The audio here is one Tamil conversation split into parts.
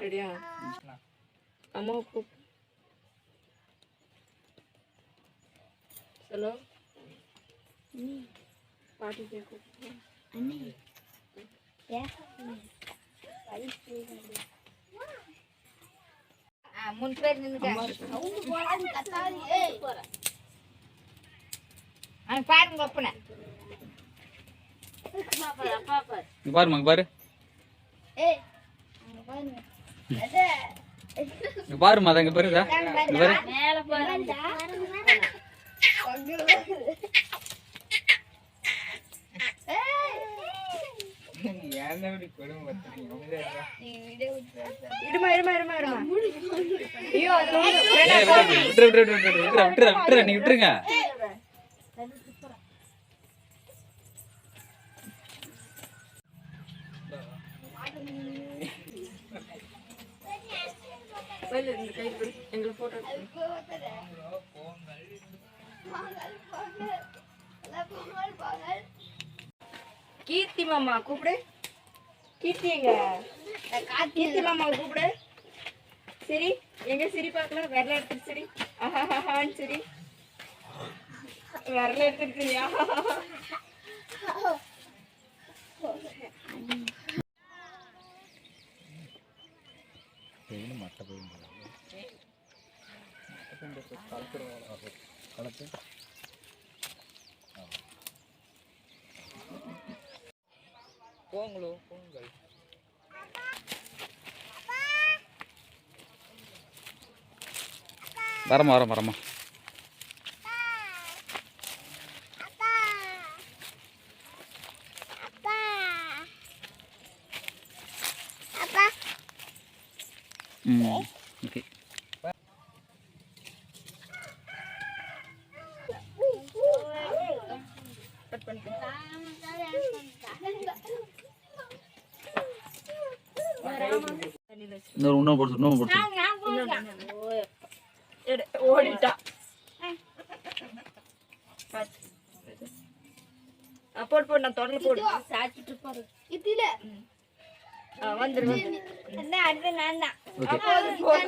ரெடியா அம்மா கூப் ஹலோ பாட்டி கூப்பிட்டு முன் பேர் நின்னுக்க அவன் பாருங்க ஒப்பனை இங்க பாருமா இங்க பாரு இங்க பாருமா அதான் இங்க பாருதா இங்க பாரு மேல வெளில இந்த கை பிடி. எங்களை போட்டோ கீர்த்தி மாமா கூப்பிடு. கீர்த்தி எங்க? கீர்த்தி மாமா கூப்பிடு. சரி எங்க சிரி பார்க்கலாம்? விரல எடுத்துட்டு சரி. ஆஹாஹான்னு சரி. விரல எடுத்துட்டு சரியா போங்களோ போங்கள். வரமா வரமா வரமா ம் ஓகே. இன்னொரு போட்டு இன்னும் போட்டு எடு, ஓடிட்டா. போடு போடு நான் தொடர்ல போடு. சாச்சிட்டு இருப்பாரு ஆ, வந்துரு அடுத்து நான் தான். ஓகே.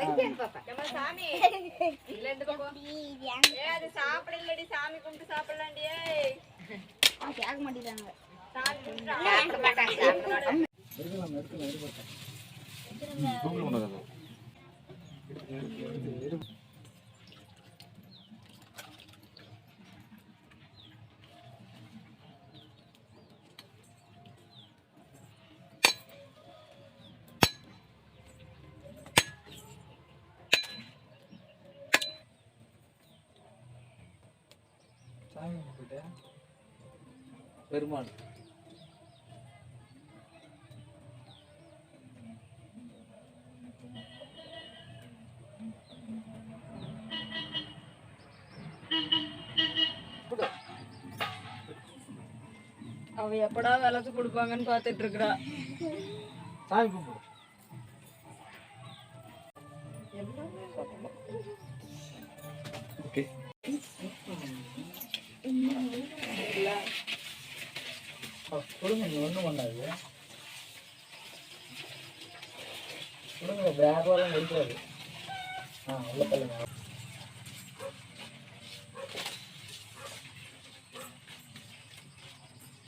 ஏம்மா, சாமி கும்பிட்டு சாப்பிடலாண்டி. கேட்க மாட்டேங்கிறாங்க கும்பிட்டு கேட்க பெருமாள். அவ எப்படா விளக்கு கொடுப்பாங்கன்னு பாத்துட்டு இருக்கா சாமி கும்பிடு. ஓகே கொடுங்க நீங்கள் ஒன்றும் பண்ணாது கொடுங்க பேக் வரலாம் இருக்காது ஆ உள்ள தள்ளுங்க.